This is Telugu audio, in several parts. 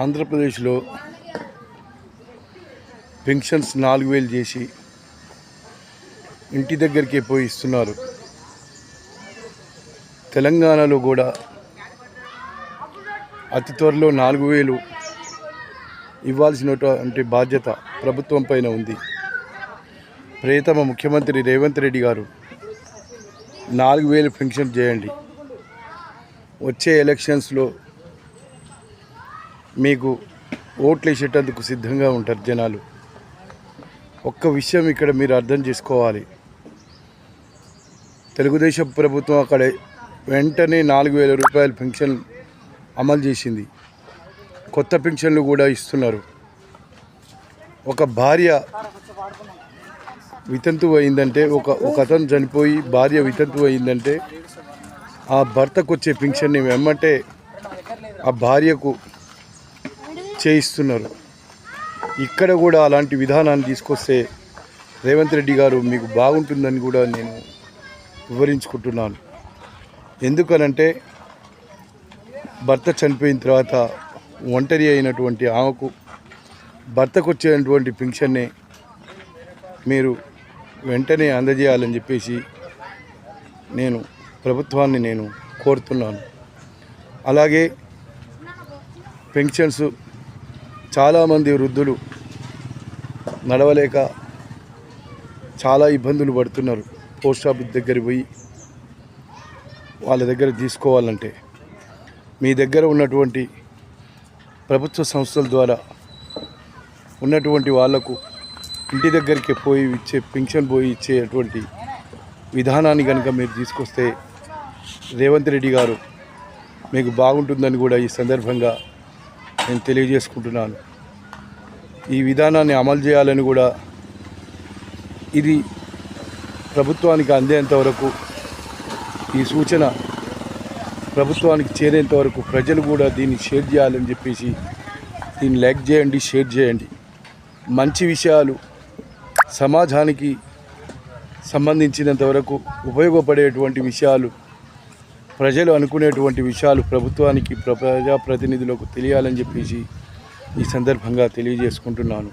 ఆంధ్రప్రదేశ్లో పెన్షన్స్ నాలుగు వేలు చేసి ఇంటి దగ్గరికే పోయి ఇస్తున్నారు. తెలంగాణలో కూడా అతి త్వరలో నాలుగు వేలు ఇవ్వాల్సినటువంటి బాధ్యత ప్రభుత్వం పైన ఉంది. ప్రియతమ ముఖ్యమంత్రి రేవంత్ రెడ్డి గారు నాలుగు వేలు పెన్షన్ చేయండి. వచ్చే ఎలక్షన్స్లో మీకు ఓట్లు వేసేటందుకు సిద్ధంగా ఉంటారు జనాలు. ఒక్క విషయం ఇక్కడ మీరు అర్థం చేసుకోవాలి. తెలుగుదేశం ప్రభుత్వం అక్కడ వెంటనే నాలుగు వేల రూపాయల పెన్షన్ అమలు చేసింది. కొత్త పెన్షన్లు కూడా ఇస్తున్నారు. ఒక భార్య వితంతు అయిందంటే ఒక ఒక అతను చనిపోయి భార్య వితంతు అయిందంటే ఆ భర్తకు వచ్చే పెన్షన్ని వెమ్మంటే ఆ భార్యకు చేయిస్తున్నారు. ఇక్కడ కూడా అలాంటి విధానాన్ని తీసుకొస్తే రేవంత్ రెడ్డి గారు మీకు బాగుంటుందని కూడా నేను వివరించుకుంటున్నాను. ఎందుకనంటే భర్త చనిపోయిన తర్వాత ఒంటరి అయినటువంటి ఆమెకు భర్తకు వచ్చేటువంటి పెన్షన్ని మీరు వెంటనే అందజేయాలని చెప్పేసి నేను ప్రభుత్వాన్ని నేను కోరుతున్నాను. అలాగే పెన్షన్స్ చాలామంది వృద్ధులు నడవలేక చాలా ఇబ్బందులు పడుతున్నారు. పోస్ట్ ఆఫీస్ దగ్గర పోయి వాళ్ళ దగ్గర తీసుకోవాలంటే. మీ దగ్గర ఉన్నటువంటి ప్రభుత్వ సంస్థల ద్వారా ఉన్నటువంటి వాళ్ళకు ఇంటి దగ్గరికి పోయి ఇచ్చే పెన్షన్ పోయి ఇచ్చేటువంటి విధానాన్ని కనుక మీరు తీసుకొస్తే రేవంత్ రెడ్డి గారు మీకు బాగుంటుందని కూడా ఈ సందర్భంగా నేను తెలియజేసుకుంటున్నాను. ఈ విధానాన్ని అమలు చేయాలని కూడా ఇది ప్రభుత్వానికి అందేంత వరకు ఈ సూచన ప్రభుత్వానికి చేరేంత వరకు ప్రజలు కూడా దీన్ని షేర్ చేయాలని చెప్పేసి దీన్ని లైక్ చేయండి షేర్ చేయండి. మంచి విషయాలు సమాజానికి సంబంధించినంత వరకు ఉపయోగపడేటువంటి విషయాలు ప్రజలు అనుకునేటువంటి విషయాలు ప్రభుత్వానికి ప్ర- ప్రజాప్రతినిధులకు తెలియాలని చెప్పేసి ఈ సందర్భంగా తెలియజేసుకుంటున్నాను.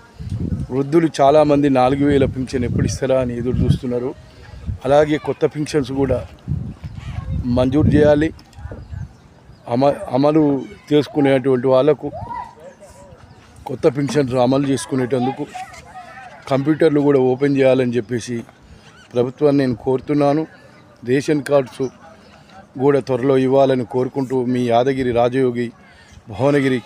వృద్ధులు చాలామంది నాలుగు వేల పింఛన్ ఎప్పుడు ఇస్తారా అని ఎదురు చూస్తున్నారు. అలాగే కొత్త పింఛన్స్ కూడా మంజూరు చేయాలి. అమ అమలు చేసుకునేటువంటి వాళ్ళకు కొత్త పింఛన్స్ అమలు చేసుకునేటందుకు కంప్యూటర్లు కూడా ఓపెన్ చేయాలని చెప్పేసి ప్రభుత్వాన్ని నేను కోరుతున్నాను. రేషన్ కార్డ్స్ కూడా త్వరలో ఇవ్వాలని కోరుకుంటూ మీ యాదగిరి రాజయోగి భువనగిరి